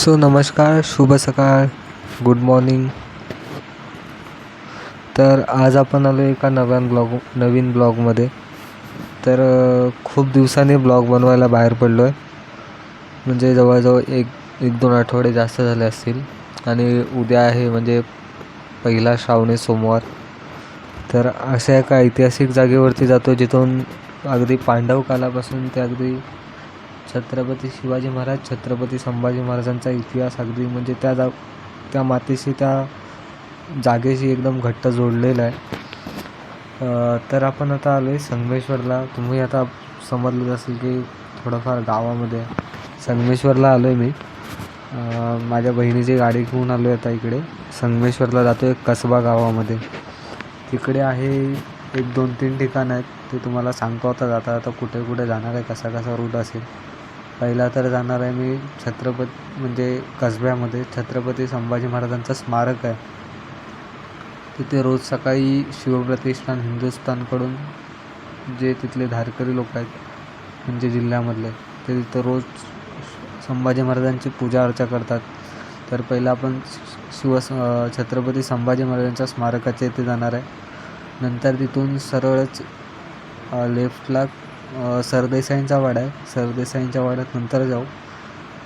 So नमस्कार शुभ सकाळ गुड मॉर्निंग तर आज आपण आलो एका नव्यान ब्लॉग नवीन ब्लॉगमध्ये तर खूप दिवसांनी ब्लॉग बनवायला बाहेर पडलो आहे म्हणजे जवळजवळ एक एक दोन आठवडे जास्त झाले असतील. आणि उद्या आहे म्हणजे पहिला श्रावणी सोमवार. तर अशा एका ऐतिहासिक जागेवरती जातो जिथून अगदी पांडव कालापासून ते अगदी छत्रपती शिवाजी महाराज छत्रपती संभाजी महाराजांचा इतिहास अगदी म्हणजे त्या जा त्या मातीशी त्या जागेशी एकदम घट्ट जोडलेला आहे. तर आपण आता आलो आहे संगमेश्वरला. तुम्ही आता समजलंच असेल की थोडंफार गावामध्ये संगमेश्वरला आलो आहे मी माझ्या बहिणीची गाडी घेऊन आलो आहे आता इकडे. संगमेश्वरला जातो आहे कसबा गावामध्ये. तिकडे आहे एक दोन तीन ठिकाणं आहेत. ते तुम्हाला सांगतो आता जाता जाता कुठे कुठे जाणार आहे कसा कसा रूट असेल. पहिला तर जाणार आहे मी छत्रपती म्हणजे कसब्यामध्ये. छत्रपती संभाजी महाराजांचं स्मारक आहे. तिथे रोज सकाळी शिवप्रतिष्ठान हिंदुस्थानकडून जे तिथले धारकरी लोक आहेत म्हणजे जिल्ह्यामधले ते तिथं रोज संभाजी महाराजांची पूजा अर्चा करतात. तर पहिलं आपण शिव छत्रपती संभाजी महाराजांच्या स्मारकाच्या इथे जाणार आहे. नंतर तिथून सरळच लेफ्टला सरदेसाईंचा वाडा आहे. सरदेसाईंच्या वाड्यात नंतर जाऊ.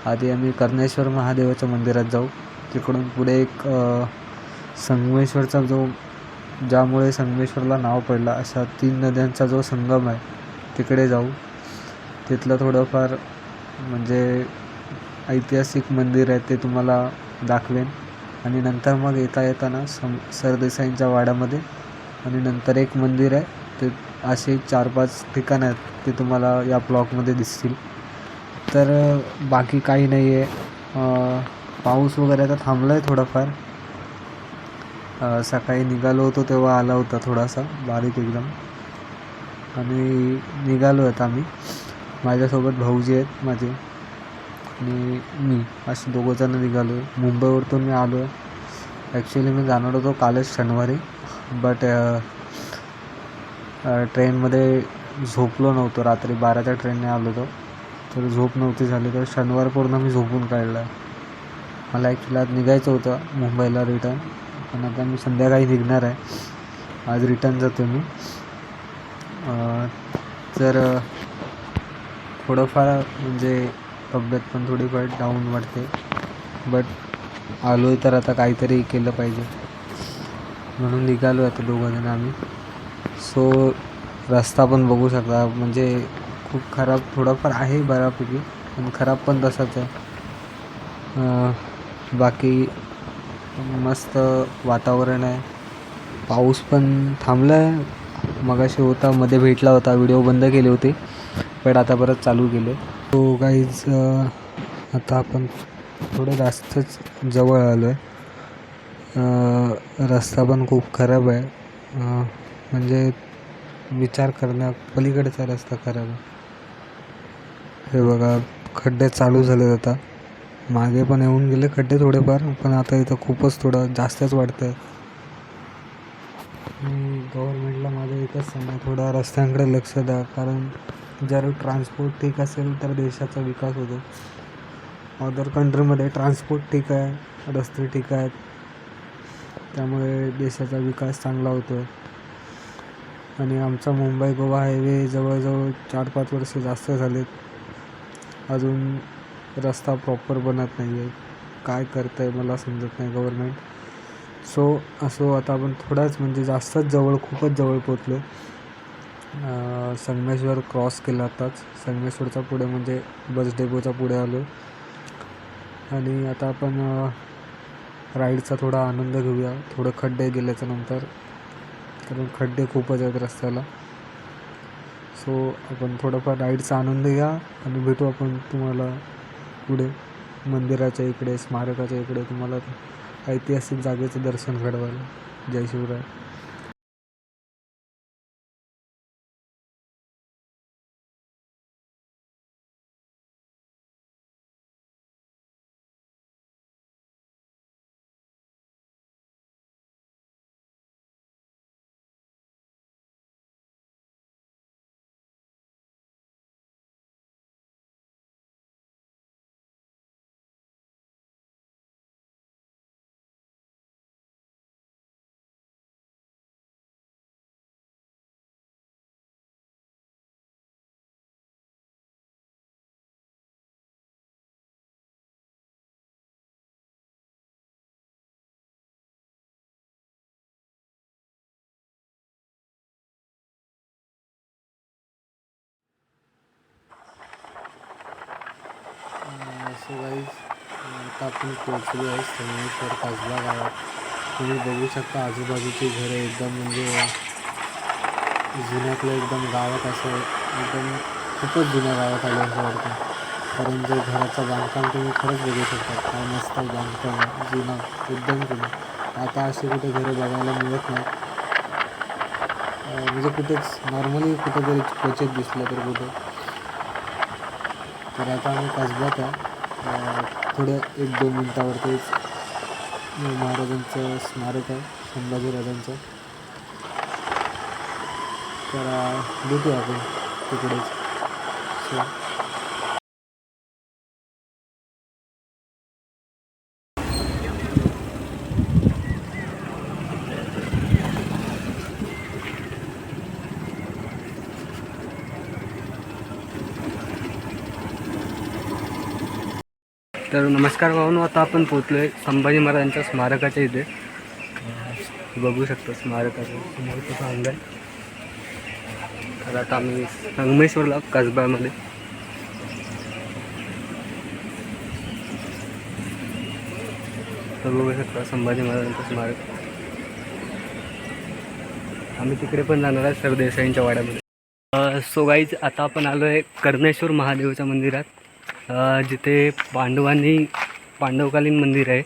आधी आम्ही कर्णेश्वर महादेवाच्या मंदिरात जाऊ. तिकडून पुढे एक संगमेश्वरचा जो ज्यामुळे संगमेश्वरला नाव पडलं अशा तीन नद्यांचा जो संगम आहे तिकडे जाऊ. तिथलं थोडंफार म्हणजे ऐतिहासिक मंदिर आहे ते तुम्हाला दाखवेन. आणि नंतर मग येता येताना सम सरदेसाईंच्या वाड्यामध्ये. आणि नंतर एक मंदिर आहे ते असे चार पाच ठिकाणं आहेत ते तुम्हाला या ब्लॉकमध्ये दिसतील. तर बाकी काही नाही आहे पाऊस वगैरे आता थांबला आहे थोडाफार सकाळी निघालो होतो तेव्हा आला होता थोडासा बारीक एकदम. आणि निघालो आहेत आम्ही. माझ्यासोबत भाऊजी आहेत माझे आणि मी. असे दोघंजणं निघालो आहे मुंबईवरतून मी आलो आहे ॲक्च्युली मी जाणार होतो कालच शनिवारी. बट ट्रेनमध्ये झोपलो नव्हतो. रात्री बाराच्या ट्रेनने आलो होतो. तर झोप नव्हती झाली. तर शनिवार पूर्ण मी झोपून काढला. मला ॲक्च्युली आज निघायचं होतं मुंबईला रिटर्न पण आता मी संध्याकाळी निघणार आहे. आज रिटर्न जातो मी. तर थोडंफार म्हणजे तब्येत पण थोडीफार डाऊन वाटते. बट आलो आहे तर आता काहीतरी केलं पाहिजे. म्हणून निघालो आता दोघंजण आम्ही. सो रस्ता पण बघू शकता. म्हणजे खूप खराब थोडाफार आहे बऱ्यापैकी पण खराब पण तसाच आहे. बाकी मस्त वातावरण आहे. पाऊस पण थांबला आहे मगाशी होता मध्ये भेटला होता व्हिडिओ बंद केले होते पण आता परत चालू केले. तो काहीच आता आपण थोडं जास्तच जवळ आलो आहे रस्ता पण खूप खराब आहे. म्हणजे विचार करण्या पलीकडचा रस्ता खराब हे बघा खड्डे चालू झाले आता. मागे पण येऊन गेले खड्डे थोडेफार पण आता इथं खूपच थोडं जास्तच वाटतं आहे गव्हर्मेंटला माझं एकच सांगा थोडा रस्त्यांकडे लक्ष द्या. कारण जर ट्रान्सपोर्ट ठीक असेल तर देशाचा विकास होतो. अदर कंट्रीमध्ये ट्रान्सपोर्ट ठीक आहे रस्ते ठीक आहेत. त्यामुळे देशाचा विकास चांगला होतो आणि आमचा मुंबई गोवा हायवे जवळजवळ चार पाच वर्ष जास्त झालेत. अजून रस्ता प्रॉपर बनत नाही आहे काय करतं आहे मला समजत नाही गव्हर्मेंट सो असो आता आपण थोडाच म्हणजे जास्तच जवळ खूपच जवळ पोचलो संगमेश्वर क्रॉस केला आताच. संगमेश्वरचा पुढे म्हणजे बस डेपोच्या पुढे आलो आणि आता आपण राईडचा थोडा आनंद घेऊया. थोडं खड्डे गेल्याच्यानंतर कारण खड्डे खूपच आहेत रस्त्याला. सो आपण थोडंफार राईडचा आनंद घ्या आणि भेटू आपण तुम्हाला पुढे. मंदिराच्या इकडे स्मारकाच्या इकडे तुम्हाला ऐतिहासिक जागेचं दर्शन घडवायला. जय शिवराय. आता आपण पोहोचलो आहे संगमेश्वर कसबा गावात तुम्ही बघू शकता आजूबाजूची घरं एकदम म्हणजे जुन्यातलं एकदम गावात असं एकदम खूपच जुन्या गावात आलं असं वाटतं. कारण जे घराचं बांधकाम तुम्ही खरंच बघू शकता. काय मस्त बांधकाम जुना एकदम जुना. आता अशी कुठे घरं बघायला मिळत नाही. म्हणजे कुठेच नॉर्मली कुठेतरी क्वचित दिसलं तर कुठे. तर आता आम्ही कसब्यात आहे. थोड्या एक दोन मिनटावरतीच महाराजांचं स्मारक आहे संभाजीराजांचं तर अं, भेटूया आपण तिकडेच. सो तर नमस्कार भाऊनो आता आपण पोचलो आहे संभाजी महाराजांच्या स्मारकाच्या इथे. बघू शकतो स्मारकाचं समोर कसं अंग आहे. तर आता आम्ही संगमेश्वरला कसब्यामध्ये. तर बघू शकता संभाजी महाराजांचं स्मारक. आम्ही तिकडे पण जाणार आहे सरदेसाईंच्या वाड्यामध्ये. सो गाईज आता आपण आलो आहे कर्णेश्वर महादेवाच्या मंदिरात. जिथे पांडवांनी पांडवकालीन मंदिर आहे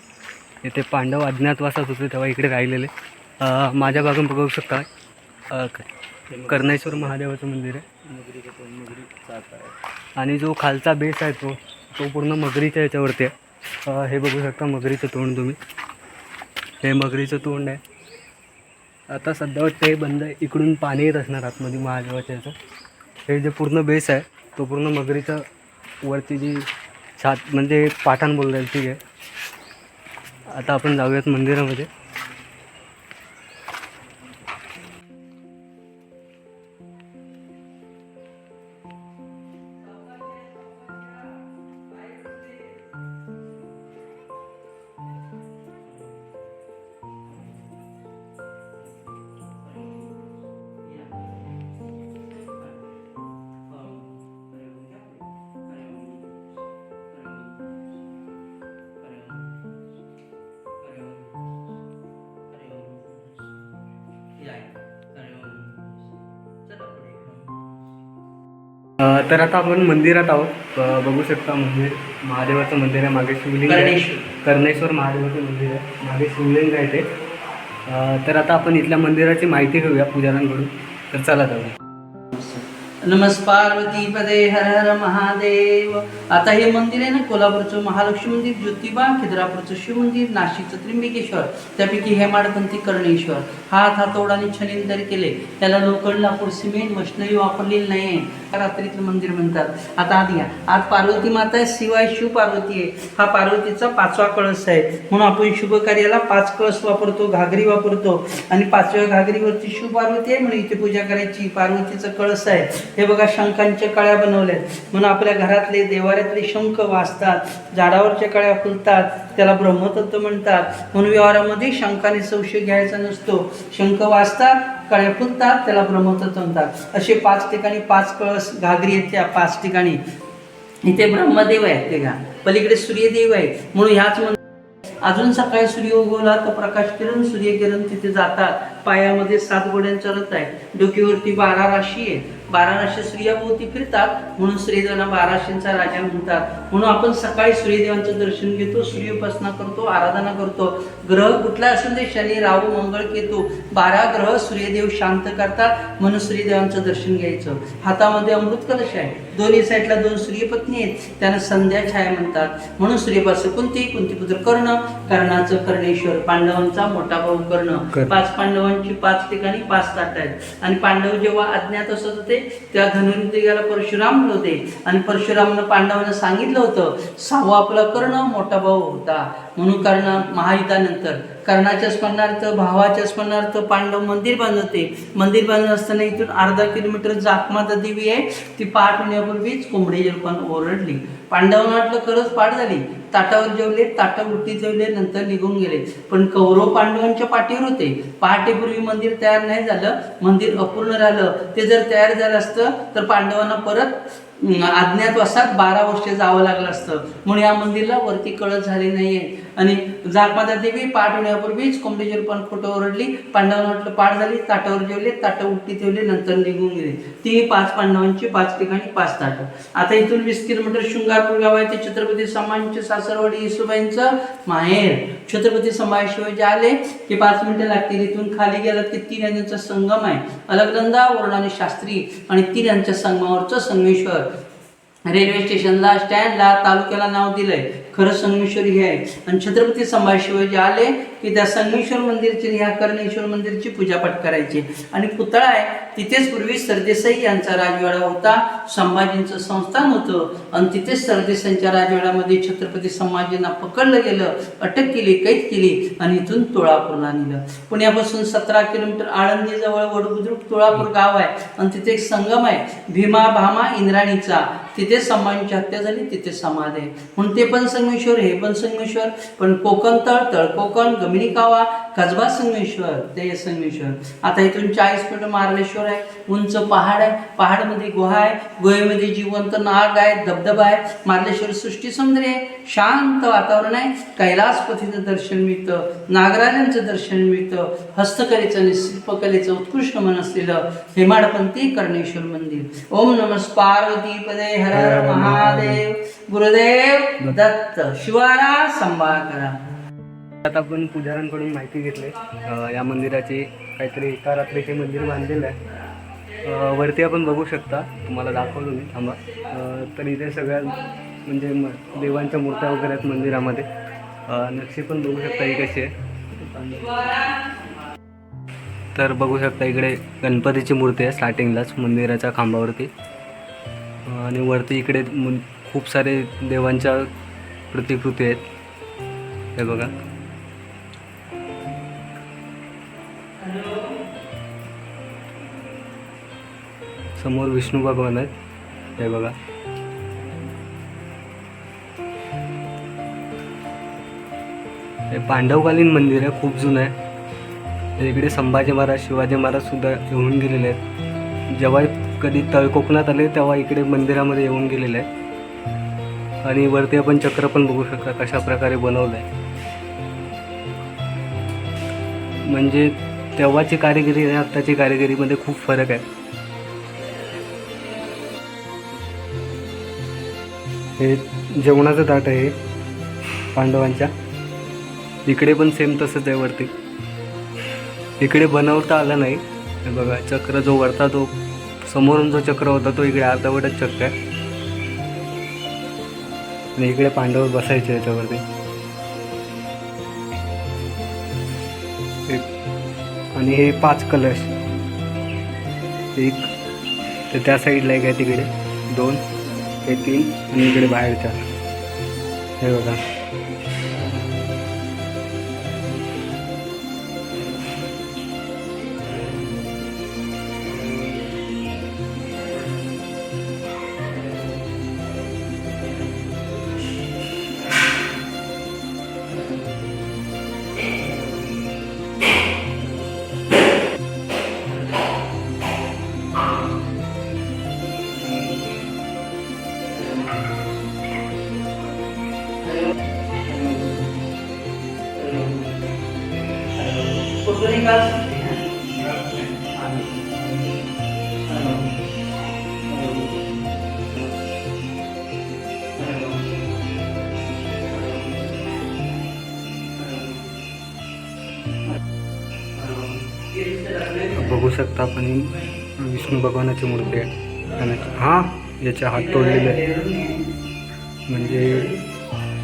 इथे पांडव अज्ञातवासात होते तेव्हा इकडे राहिलेले. माझ्या भागात बघू शकता. कर्णेश्वर महादेवाचं मंदिर आहे. आणि जो खालचा बेस आहे तो तो पूर्ण मगरीच्या याच्यावरती आहे. हे बघू शकता मगरीचं तोंड तुम्ही. हे मगरीचं तोंड आहे. आता सध्या वाटतं हे बंद आहे. इकडून पाणी येत असणार आतमध्ये महादेवाच्या याचं. हे जे पूर्ण बेस आहे तो पूर्ण मगरीचा वरती जी छात म्हणजे पाठाण बोलता येईल ठीक आहे. आता आपण जाऊयात मंदिरामध्ये. तर आता आपण मंदिरात आहोत. बघू शकता मंदिर महादेवाचं मंदिर आहे मागे शिवलिंग आहे. कर्णेश्वर. महादेवाचं मंदिर आहे. मागे शिवलिंग आहे ते. तर आता आपण इथल्या मंदिराची माहिती घेऊया पुजाऱ्यांकडून. तर चला जाऊया नमस् पार्वती पदे हर हर महादेव. आता हे मंदिर आहे ना कोल्हापूरचं महालक्ष्मी मंदिर ज्योतिबा खिद्रापूरचं शिव मंदिर नाशिकचं त्र्यंबकेश्वर त्यापैकी हेमाडपंथी कर्णेश्वर. हात हातोडाने छनिंदर केले. त्याला लोखंड लाकूड सिमेंट मशनरी वापरलेली नाही आहे रात्रीचं मंदिर म्हणतात. आता आत घ्या. आज पार्वती माता आहे शिवाय शिव पार्वती आहे. हा पार्वतीचा पाचवा कळस आहे. म्हणून आपण शुभ कार्याला पाच कळस वापरतो घागरी वापरतो. आणि पाचव्या घागरीवरती शिव पार्वती आहे म्हणून इथे पूजा करायची. पार्वतीचा कळस आहे. हे बघा शंखांच्या कळ्या बनवल्या आहेत म्हणून आपल्या घरातले देवाऱ्यातले शंख वाचतात झाडावरच्या कळ्या फुलतात. त्याला ब्रह्मतत्व म्हणतात. म्हणून व्यवहारामध्ये शंखाने संशय घ्यायचा नसतो. शंख वाचतात कळ्या फुलतात त्याला ब्रह्मतत्व म्हणतात. असे पाच ठिकाणी पाच कळस घागरी आहेत त्या पाच ठिकाणी. इथे ब्रह्मदेव आहेत ते घ्या. पलीकडे सूर्यदेव आहे म्हणून ह्याच म्हणून अजून सकाळी सूर्य उगवला तर प्रकाश किरण सूर्यकिरण तिथे जातात. पायामध्ये सात गोड्यांचा रथ आहे. डोकीवरती बारा राशी आहे बारा राशी सूर्याभोवती फिरतात म्हणून सूर्यदेवांना बाराशींचा राजा म्हणतात. म्हणून आपण सकाळी सूर्यदेवांचं दर्शन घेतो सूर्योपासना करतो आराधना करतो. ग्रह कुठला असून दे शनी राहू मंगळ केतू बारा ग्रह सूर्यदेव शांत करतात म्हणून सूर्यदेवांचं दर्शन घ्यायचं. हातामध्ये अमृत कलश आहे. दोन्ही साईडला दोन सूर्यपत्नी आहेत. त्यांना संध्या छाया म्हणतात. म्हणून सूर्यपासून कोणती कोणती पुत्र कर्ण कर्णाचं कर्णेश्वर पांडवांचा मोठा भाऊ कर्ण. कर्ण. पाच पांडवांची पाच ठिकाणी पाच ताट आहेत. आणि पांडव जेव्हा अज्ञात असत होते त्या धनुर्विद्याला परशुराम होते. आणि परशुरामनं पांडवांना सांगितलं होतं सहावा आपला कर्ण मोठा भाऊ होता. म्हणून कर्ण महायुद्धानंतर कर्णाच्या स्मरणार्थ भावाच्या स्मरणार्थ पांडव मंदिर बांधवते मंदिर बांधत असताना इथून अर्धा किलोमीटर जाकमाता देवी आहे. ती पाठ होण्यापूर्वीच कोंबडीच्या रूपानं ओरडली. पांडवांना वाटलं खरंच पाठ झाली. ताटावर जेवले ताटं उलटी जेवले नंतर निघून गेले. पण कौरव पांडवांच्या पाठीवर होते. पहाटेपूर्वी मंदिर तयार नाही झालं. मंदिर अपूर्ण राहिलं. ते जर तयार झालं असतं तर पांडवांना परत अज्ञातवासात बारा वर्ष जावं लागलं असतं. म्हणून या मंदिरला वरती कळत झाली नाहीये. आणि जागमाता देवी पाठ होण्यापूर्वीच कोंबडीची पण खोटं ओरडली पांडवांना वाटलं पाठ झाली ताटावर जेवले ताटं उलटी ठेवले नंतर निघून गेले. ती पाच पांडवांची पाच ठिकाणी पाच ताटं. आता इथून वीस किलोमीटर शृंगारपूर गाव आहे ते छत्रपती संभाजींचे सासरवाडी येसुबाईंचं माहेर. छत्रपती संभाजी शिवाजी आले की पाच मिनिटं लागतील. इथून खाली गेलात की तीन यांचा संगम आहे. अलगनंदा वरुण आणि शास्त्री आणि तीन यांच्या संगमावरचं संगमेश्वर. रेल्वे स्टेशनला स्टँडला तालुक्याला नाव दिलंय. खरं संगमेश्वर हे आहे. आणि छत्रपती संभाजी शिवाजी आले की त्या संगमेश्वर मंदिरची ह्या कर्णेश्वर मंदिरची पूजापाठ करायची. आणि पुतळा आहे तिथेच पूर्वी सरदेसाई यांचा राजवाडा होता. संभाजींचं संस्थान होतं. आणि तिथेच सरदेसाईंच्या राजवाड्यामध्ये छत्रपती संभाजींना पकडलं गेलं अटक केली कैद केली आणि इथून तुळापूरला नेलं. पुण्यापासून सतरा किलोमीटर आळंदीजवळ वडबुद्रुक तुळापूर गाव आहे. आणि तिथे एक संगम आहे भीमा भामा इंद्राणीचा. तिथे संभाजींची हत्या झाली तिथे समाध आहे. म्हणून ते पण संग संगमेश्वर हे पण संगमेश्वर. पण कोकण तळ तळ कोकण गमिनी कावा कसबा संगमेश्वर ते संगमेश्वर. आता इथून चाळीस फूट मार्लेश्वर आहे उंच पहाड आहे पहाडमध्ये गुहा आहे गुहेमध्ये जिवंत नाग आहे धबधबा आहे. मार्लेश्वर सृष्टी सौंदर्य आहे शांत वातावरण आहे. कैलासपतीचं दर्शन मिळतं नागराजांचं दर्शन मिळतं हस्तकलेचं आणि शिल्पकलेचं उत्कृष्ट मन असलेलं हेमाडपंथी कर्णेश्वर मंदिर. ओम नमः पार्वती पदे हर हर महादेव. गुरुदेव दत्त शिवारा संभाळ करा. आता आपण पुजाऱ्यांकडून माहिती घेतली. या मंदिराचे काहीतरी एका रात्रीचे मंदिर बांधलेलं आहे. वरती आपण बघू शकता. तुम्हाला दाखवलो मी. थांबा. तर इथे सगळ्या म्हणजे म देवांच्या मूर्त्या वगैरे आहेत मंदिरामध्ये. नक्षी पण बघू शकता ही कशी आहे. तर बघू शकता इकडे गणपतीची मूर्ती आहे स्टार्टिंगलाच मंदिराच्या खांबावरती. आणि वरती इकडे खूप सारे देवांच्या प्रतिकृती आहेत. हे बघा. समोर विष्णू भगवान आहेत. हे बघा. हे पांडवकालीन मंदिर आहे खूप जुनं आहे. इकडे संभाजी महाराज शिवाजी महाराज सुद्धा येऊन गेलेले आहेत. जेव्हा कधी तळ कोकणात आले तेव्हा इकडे मंदिरामध्ये येऊन गेलेले आहेत. आणि वरती आपण चक्र पण बघू शकता कशा प्रकारे बनवलं आहे म्हणजे तेव्हाची कारिगिरी आणि आत्ताची कारिगिरीमध्ये खूप फरक आहे. हे जेवणाचं ताट आहे पांडवांच्या. इकडे पण सेम तसंच आहे वरती. इकडे बनवता आलं नाही. बघा चक्र जो वरता तो समोरून जो चक्र होता तो इकडे अर्धवटच चक्र आहे. आणि इकडे पांडव बसायचे याच्यावरती. एक आणि हे पाच कलश. एक ते त्या साईडला एक आहे तिकडे. दोन हे तीन आणि इकडे बाहेरच्या. हे बघा. बघू शकता आपण. विष्णू भगवानाची मूर्ती आहे. आणि हां याचे हात तोडलेले आहेत म्हणजे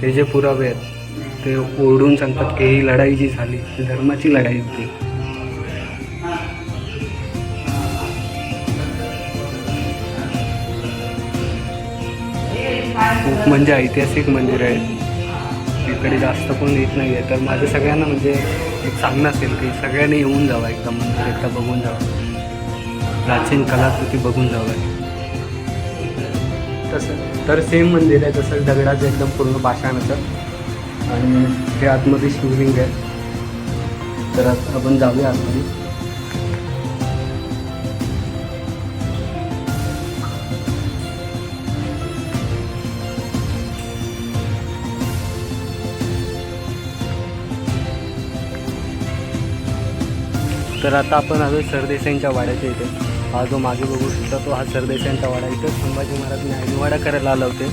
हे जे पुरावे आहेत ते ओरडून सांगतात की ही लढाई जी झाली ती धर्माची लढाई होती. खूप म्हणजे ऐतिहासिक मंदिर आहे इकडे जास्त कोण येत नाही आहे तर माझ्या सगळ्यांना म्हणजे एक सांगणं असेल की सगळ्यांनी येऊन जावं एकदा मंदिर म्हणजे एकदा बघून जावं. प्राचीन कलाकृती बघून जावं. तसं तर सेम मंदिर आहे तसं दगडाचं एकदम पूर्ण पाषाणाचं आणि हे आतमध्ये शिवलिंग आहे. तर आपण जाऊया आतमध्ये. तर आता आपण आलो सरदेसाईंच्या वाड्याच्या इथे. हा जो मागे बघू शकता तो हा सरदेसाईंचा वाडा इथे संभाजी महाराज न्यायनिवाडा करायला आला होते.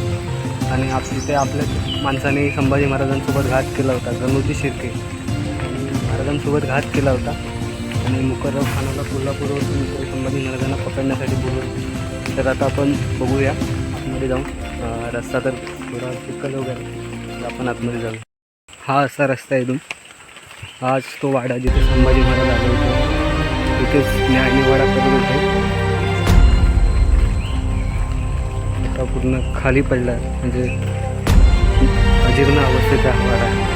आणि आप तिथे आपल्या माणसाने संभाजी महाराजांसोबत घात केला होता गणोजी शिर्के. महाराजांसोबत घात केला होता. आणि मुकर्रम खानाला कोल्हापूरवरून संभाजी महाराजांना पकडण्यासाठी बोलवलं. तर आता आपण बघूया. आतमध्ये जाऊन. रस्ता तर थोडा चिखल वगैरे आपण आतमध्ये जाऊ हा असा रस्ता आहे इथून. हाच तो वाडा जिथे संभाजी महाराज आले होते. तिथेच न्यायनिवाडा करत होते आता पूर्ण खाली पडला आहे. म्हणजे अजीर्ण अवस्थेचा हा आहे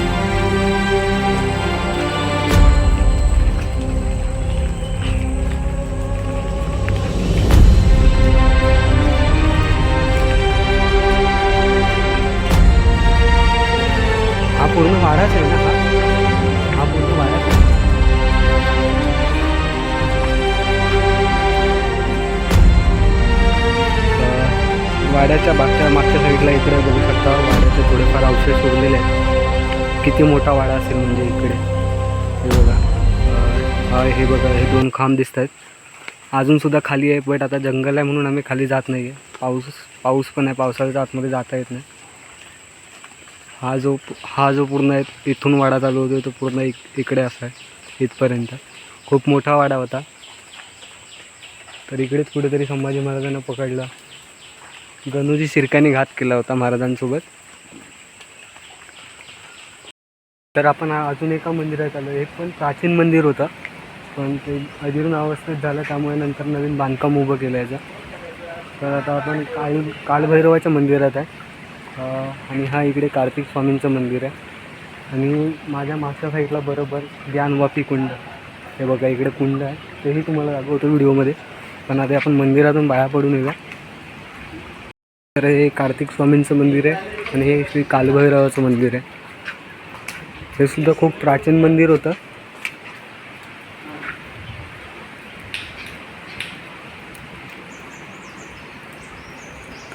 वाड्याच्या मागच्या मागच्या साईडला इकडे बघू शकता वाड्याचे थोडेफार अवशेष उरलेले आहेत. किती मोठा वाडा असेल म्हणजे इकडे. हे बघा. हे बघा हे दोन खांब दिसत आहेत अजूनसुद्धा खाली आहे बट आता जंगल आहे म्हणून आम्ही खाली जात नाही आहे पाऊस पाऊस पण आहे पावसाळ्याच्या आतमध्ये जाता येत नाही. हा जो हा जो पूर्ण आहे इथून वाडा चालू होतो तो पूर्ण इक इकडे असा आहे इथपर्यंत. खूप मोठा वाडा होता. तर इकडेच कुठेतरी संभाजी महाराजांना पकडलं. गणूजी शिरकाने घात केला होता महाराजांसोबत. तर आपण अजून एका मंदिरात आलो. एक पण प्राचीन मंदिर होतं. पण ते अजीर्ण अवस्थेत झालं त्यामुळे नंतर नवीन बांधकाम उभं केलं याचं. तर आता आपण काल कालभैरवाच्या मंदिरात आहे. आणि हा इकडे कार्तिक स्वामींचं मंदिर आहे. आणि माझ्या मागच्या साईडला बरोबर ज्ञानवापी कुंड. हे बघा इकडे कुंड आहे. तेही तुम्हाला दाखवतो व्हिडिओमध्ये. पण आता आपण मंदिरातून बाहेर पडून येऊया. तर हे कार्तिक स्वामींचं मंदिर आहे आणि हे श्री कालभैरवाचं मंदिर आहे. हे सुद्धा खूप प्राचीन मंदिर होतं.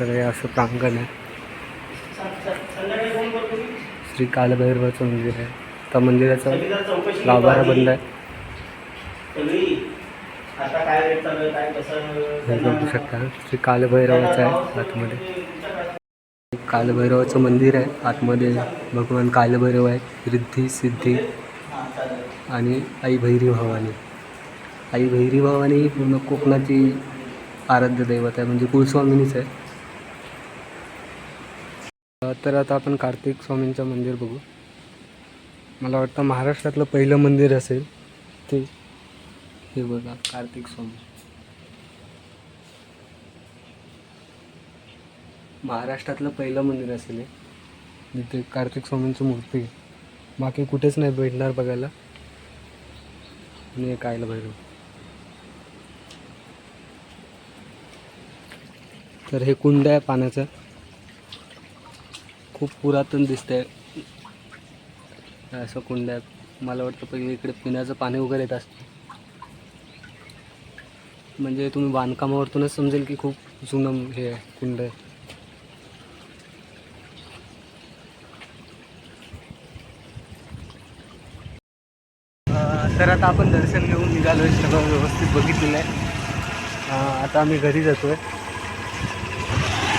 तर हे असं प्रांगण आहे. श्री कालभैरवाचं मंदिर आहे. त्या मंदिराचा लाभारा बंद आहे. काय रेट चालू आहे काय कसं बघू शकता. श्री कालभैरवाचं आहे आतमध्ये. कालभैरवाचं मंदिर आहे आतमध्ये भगवान कालभैरव आहे रिद्धी सिद्धी आणि आई भैरी भवानी. आई भैरी भवानी ही पूर्ण कोकणाची आराध्य दैवत आहे म्हणजे कुलस्वामिनीच आहे. तर आता आपण कार्तिक स्वामींचं मंदिर बघू. मला वाटतं महाराष्ट्रातलं पहिलं मंदिर असेल ते हे बघा कार्तिक स्वामी. महाराष्ट्रातलं पहिलं मंदिर असेल हे. जिथे कार्तिक स्वामींची मूर्ती आहे. बाकी कुठेच नाही भेटणार बघायला. आणि एक आयला भैरव तर हे कुंड आहे पाण्याचं. खूप पुरातन दिसतंय. असं कुंड आहे. मला वाटतं पहिले इकडे पिण्याचं पाणी वगैरे येत असतं. म्हणजे तुम्ही बांधकामावरतूनच समजेल की खूप जुनं हे आहे कुंड आहे. तर आता आपण दर्शन घेऊन निघालो आहे सगळं व्यवस्थित बघितलेलं आहे. आता आम्ही घरी जातो आहे